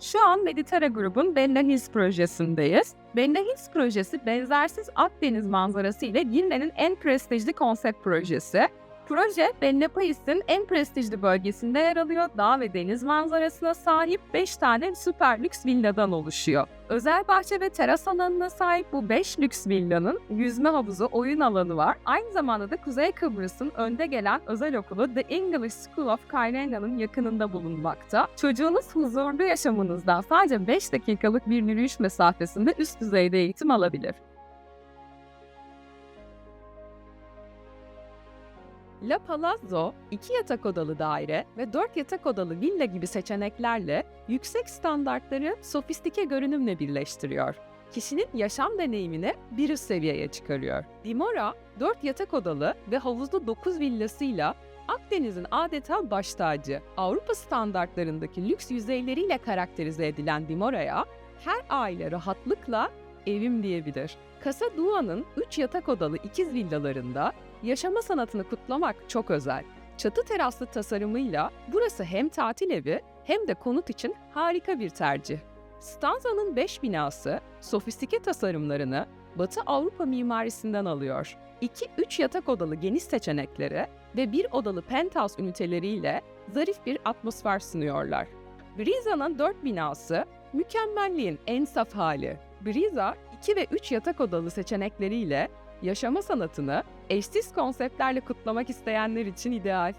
Şu an Mediterra Grubun Bella Hills projesindeyiz. Bella Hills projesi benzersiz Akdeniz manzarası ile Girne'nin en prestijli konsept projesi. Proje Bella Pais'in en prestijli bölgesinde yer alıyor. Dağ ve deniz manzarasına sahip 5 tane süper lüks villadan oluşuyor. Özel bahçe ve teras alanına sahip bu 5 lüks villanın yüzme havuzu, oyun alanı var. Aynı zamanda da Kuzey Kıbrıs'ın önde gelen özel okulu The English School of Kairenga'nın yakınında bulunmakta. Çocuğunuz huzurlu yaşamınızdan sadece 5 dakikalık bir yürüyüş mesafesinde üst düzeyde eğitim alabilir. La Palazzo, iki yatak odalı daire ve dört yatak odalı villa gibi seçeneklerle yüksek standartları sofistike görünümle birleştiriyor. Kişinin yaşam deneyimini bir üst seviyeye çıkarıyor. Dimora, 4 yatak odalı ve havuzlu 9 villasıyla Akdeniz'in adeta baş tacı. Avrupa standartlarındaki lüks yüzeyleriyle karakterize edilen Dimora'ya her aile rahatlıkla evim diyebilir. Casa Dua'nın 3 yatak odalı ikiz villalarında yaşama sanatını kutlamak çok özel. Çatı teraslı tasarımıyla burası hem tatil evi hem de konut için harika bir tercih. Stanza'nın 5 binası sofistike tasarımlarını Batı Avrupa mimarisinden alıyor. 2-3 yatak odalı geniş seçenekleri ve bir odalı penthouse üniteleriyle zarif bir atmosfer sunuyorlar. Briza'nın 4 binası mükemmelliğin en saf hali. Briza 2 ve 3 yatak odalı seçenekleriyle yaşama sanatını eşsiz konseptlerle kutlamak isteyenler için ideal.